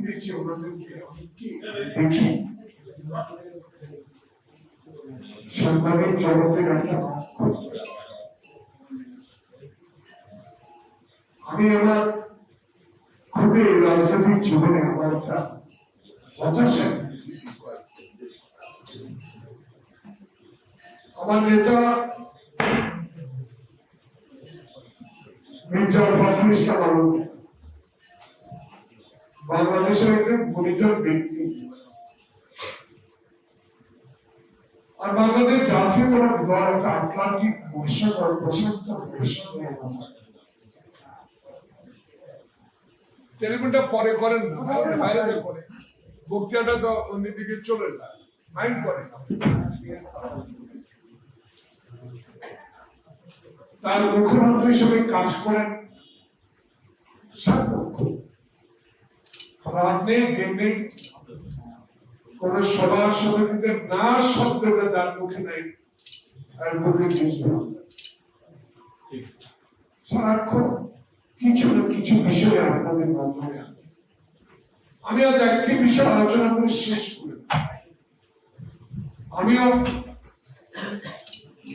দিয়েছে দেখি। আমি আমার খুবই রাজনৈতিক জীবনে আমার একটা হতাশা। আমার নেতা মির্জা ফখরুল ইসলাম বাংলাদেশের একজন গুণীজন ব্যক্তি আর বাংলাদেশ জাতীয় করার দল একটা আটলান্টিক মহাসাগর প্রশান্ত মহাসাগর টেলিফোনটা পরে করেন না বাইরে- করে বক্তৃতাটা তো অন্যদিকে চলে যায় মাইন্ড করে তার মুখ্যমন্ত্রী হিসেবে কাজ করেন সাত রাত কোন সভা সমিতিতে না শব্দটা যার মুখে নেই আর মুখে সারাক্ষণ কিছু না কিছু বিষয়ে আপনাদের মাধ্যমে আমি আজ একটি বিষয় আলোচনা করে শেষ করে। আমিও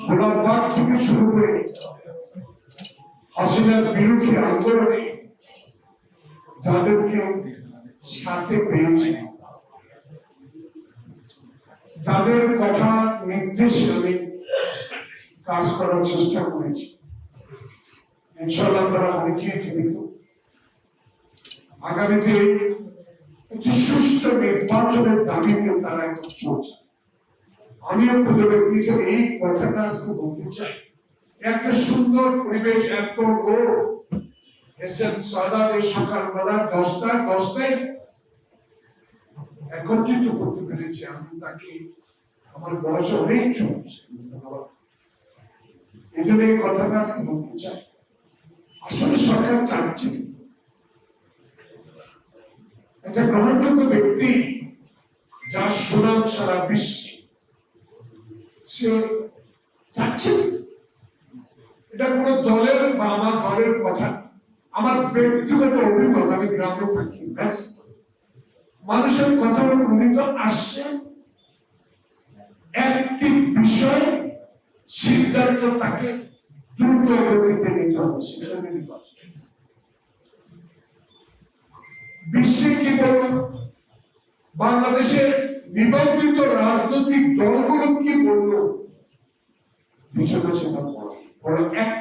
গোলাপবাগ থেকে শুরু করে হাসিনার বিরুদ্ধে আন্দোলনে যাদেরকে সাথে পেয়েছি যাদের কথা নির্দেশে আমি কাজ করার চেষ্টা করেছি। আগামীতে একটি নির্বাচনের দাবিতে তারা চলছে আমিও ব্যক্তি হিসেবে এই কথাটা বলতে চাই। একটা সুন্দর পরিবেশ এত লোক এসেন সাদাদের সকালবেলা দশটা দশটায় একত্রিত করতে পেরেছি। আমি তাকে, আমার বয়স অনেক এই জন্য এই কথাটা আজকে বলতে চাই। আসলে সরকার চাচ্ছে একটা গ্রহণযোগ্য ব্যক্তি যার সুনাম সারা বিশ্বে, সে চাচ্ছে এটা কোনো দলের বা আমার দলের কথা। আমার ব্যক্তিগত অভিমত আমি গ্রামে থাকি মানুষের কথা বলে উনি তো আসছেন একটি বিষয়ে, সিদ্ধান্ত তাকে দ্রুত গতিতে নিতে হবে সেটা বিশ্বে কি বলল? বাংলাদেশের নিবন্ধিত রাজনৈতিক দলগুলো কি বলল? পিছনে সেটা একটা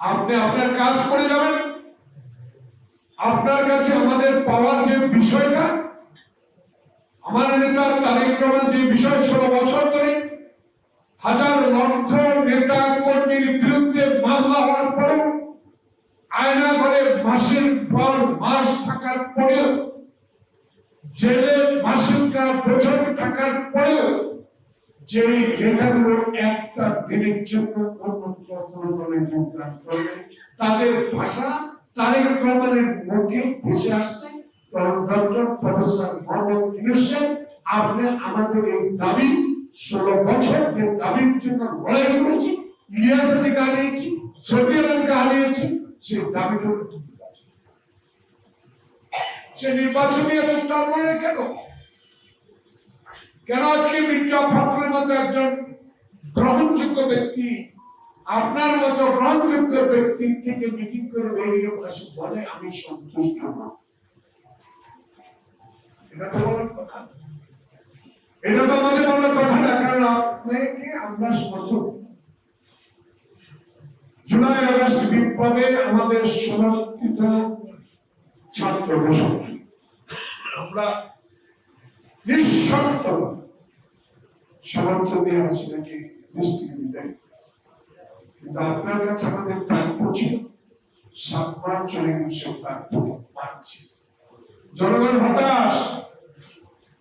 আপনি আপনার কাজ করে যাবেন। আপনার কাছে আমাদের পাওয়ার যে বিষয়টা, আমার নেতা তারেক রহমান যে বিষয় ষোলো বছর ধরে হাজার লক্ষ নেতা কর্মীর বিরুদ্ধে মামলা হওয়ার পরেও আয়না ঘরে মাসের পর মাস থাকার পরেও, জেলে মাসের কাজ বছর থাকার পরেও যে নেতাগুলো একটা দিনের জন্য তাদের ভাষা তারেক রহমানের মুখে ভেসে আসছে। ডক্টর প্রফেসর মোহাম্মদ ইউনুসেফ আপনি আমাদের এই দাবি, ষোলো বছর যে দাবির জন্য লড়াই করেছি ইলিয়াস থেকে হারিয়েছি, সৌদি আরবকে হারিয়েছি, সেই দাবিটা সে নির্বাচনী এত টালমারে কেন? কেন আজকে মির্জা ফখরের মতো একজন গ্রহণযোগ্য ব্যক্তি আপনার মতো গ্রহণযোগ্য ব্যক্তি থেকে মিটিং করে বেরিয়ে বসে বলে, আমি সন্তুষ্ট না। এটা তো কথা। এটা তো আমাদের কথা না, কারণ আপনাকে আমরা সমর্থন জুলাই আগস্ট বিপ্লবে আমাদের সমর্থিত ছাত্র আমরা নিঃশর্ত সমর্থন দিয়ে আছি নাকি দেশ কিন্তু আপনার কাছে আমাদের প্রাপ্য ছিল সাত মাস চলে গেল সে প্রাপ্য জনগণ হতাশ।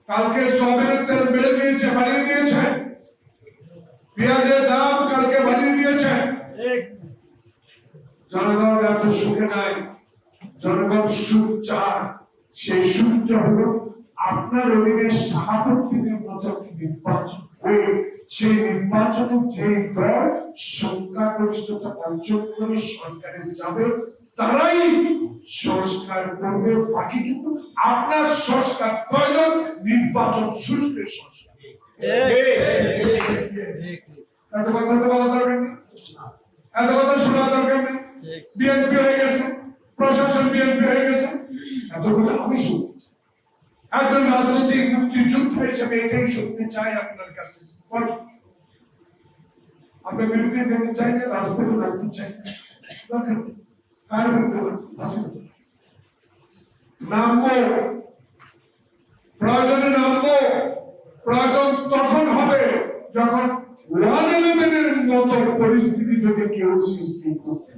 কালকে সয়াবিনের তেল বেড়ে দিয়েছে বাড়িয়ে দিয়েছে। পেঁয়াজের দাম কালকে বাড়িয়ে দিয়েছে। জনগণ এত সুখে নাই। জনগণ সুখ চায়। সেই সুখটা হলো আপনার অধীনে সভাপতিদের মতো একটি নির্বাচন সেই নির্বাচনে যে দল সংখ্যাগরিষ্ঠতা অর্জন করে সরকারে যাবে, তারাই সংস্কার করবে। বাকিটুকু আপনার সংস্কার প্রয়োজন নির্বাচন সুষ্ঠু এত কথা এত কথা হয়ে গেছে, প্রশাসন বিএনপি হয়ে গেছে। এত কথা আমি শুনি একজন রাজনৈতিক মুক্তিযোদ্ধা হিসেবে এটাই শুনতে চাই আপনার কাছে। আমরা বিরোধী যেতে চাই না রাখতে চাই বিরুদ্ধে প্রয়োজনে তখন হবে যখন পরিস্থিতি কেউ সৃষ্টি করতে।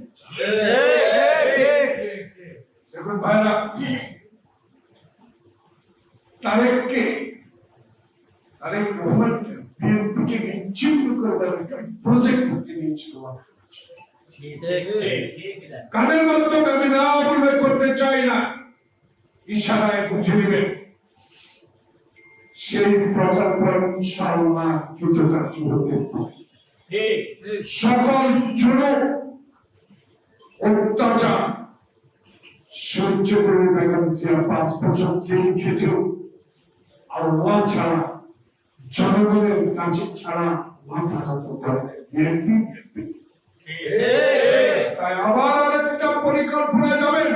তারেক রহমানকে বিএনপিকে বিচ্ছিন্ন করে দেওয়ার একটা প্রজেক্ট করতে নিয়েছিল। কাদের মাধ্যমে আমি না উল্লেখ করতে চাই না, ইশারায় বুঝে নেবেন। সেই প্রকল্প ইনশাআল্লাহ কৃতকার্য হতে সকল জুলুম অত্যাচার সহ্য করে বেগম জিয়া পাঁচ বছর জেল খেটেও আল্লাহ ছাড়া জনগণের কাছে ছাড়া মাথা নত করে তাই আবার আরেকটা পরিকল্পনা যাবেন।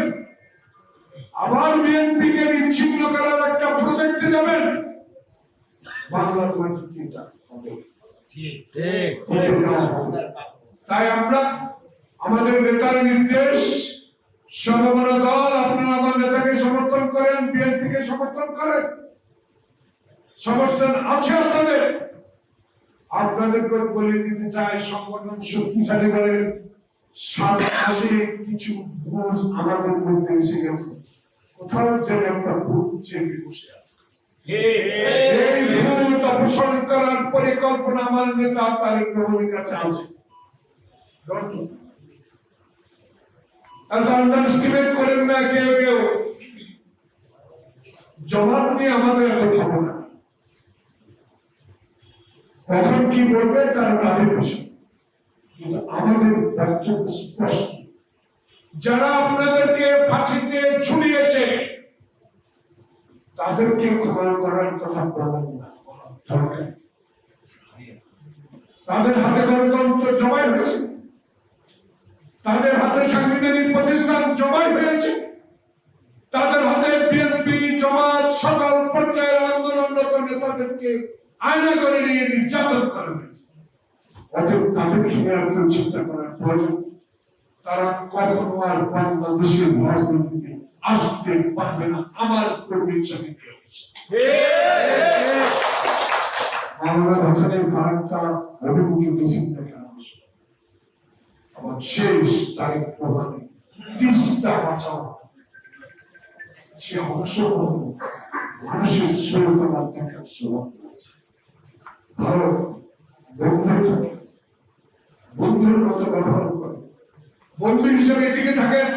আবার বিএনপি কে বিচ্ছিন্ন করার একটা প্রজেক্টে যাবেন। বাংলার এটা হবে। তাই আমরা আমাদের নেতার নির্দেশ সর্বমন দল আপনারা আমার নেতাকে সমর্থন করেন বিএনপি কে সমর্থন করেন। সমর্থন আছে আপনাদের? আপনাদেরকে বলে দিতে চাই সংগঠন শক্তিশালী সাত কিছু ভুল আমাদের মধ্যে এসে গেছে। কোথাও যেন একটা ভুল চেপে বসে আছে। এই ভুল অপসারণ করার পরিকল্পনা আমার নেতা তারেক রহমানের কাছে আছে। আন্ডারস্টিমেট করেন না কেউ কেউ। জবাব নিয়ে আমাদের এত খাব না কখন কি বলবে তার তাদের বিষয় কিন্তু আমাদের বক্তব্য স্পষ্ট। যারা আপনাদেরকে ফাঁসিতে ঝুলিয়েছে, তাদেরকে ক্ষমা করার কথা বলেন না দরকার। তাদের হাতে গণতন্ত্র জমাই হয়েছে। তাদের হাতে সাংবিধানিক প্রতিষ্ঠান জমাই হয়েছে। তাদের হাতে বিএনপি, জমাত, সকল পর্যায়ের আন্দোলনরত নেতাদেরকে আয়না করে নিয়ে নির্যাতন করা হয়েছে। অতএব তাদের খেয়াল চিন্তা করার প্রয়োজন? তারা কখনো আর বাংলাদেশের রাজনীতিতে আসতে পারবে না? আমার কর্মী হিসাবে বাংলা ভাষণের ভারতটা অভিমুখী মিছিল আমার শেষ তারিখ প্রমাণে তিস্তা বাঁচাও। সে অংশগ্রহণ মানুষের ভারত বন্ধুত্ব বন্ধুর মতো ব্যবহার করে। বন্ধু হিসেবে টিকে থাকেন।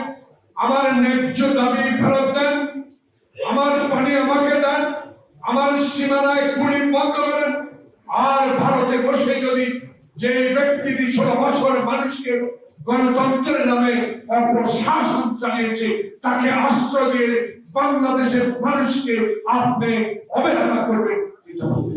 আমার ন্যায্য দাবি ফেরত দেন। আমার পানি আমাকে দেন। আমার সীমানায় গুলি বন্ধ করেন। আর ভারতে বসে যদি যে ব্যক্তিটি ষোলো বছর মানুষকে গণতন্ত্রের নামে শাসন চালিয়েছে তাকে আশ্রয় দিয়ে বাংলাদেশের মানুষকে আপনি অবহেলা করবেন, এটা আর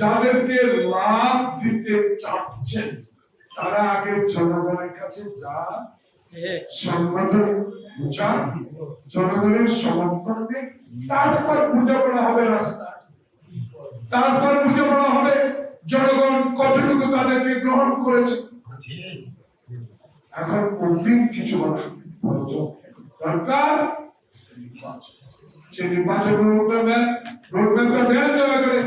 যাদেরকে লাভ দিতে চাচ্ছেন, তারা আগে জনগণের কাছে যা জনগণের সমর্থন দিয়ে তারপর বুঝে পড়া হবে রাস্তা। তারপর বুঝে পড়া হবে, জনগণ কতটুকু তাদেরকে গ্রহণ করেছে। এখন অগ্রিম কিছু প্রয়োজন দরকার। সেই নির্বাচন রোডম্যাপ রোডম্যাপটা দেন দয়া করে।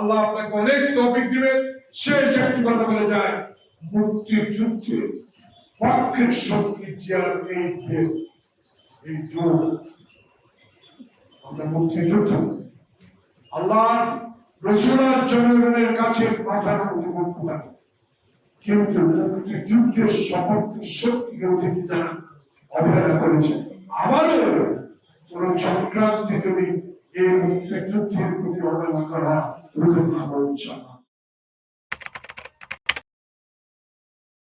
আল্লাহ আপনাকে অনেক তৌফিক দিবেন। শেষ একটি কথা বলে যায় মুক্তির যুদ্ধে পক্ষের শক্তি জিয়ার এই এই আমরা মুক্তিযুদ্ধ আল্লাহ রসুলার জনগণের কাছে মাথা কিন্তু মুক্তিযুদ্ধের শপথ সত্যি কেউ থেকে যারা অবহেলা করেছে আবারও কোন চক্রান্তে যদি এই মুক্তিযুদ্ধের প্রতি অবহেলা করা রুখে না ইনশাআল্লাহ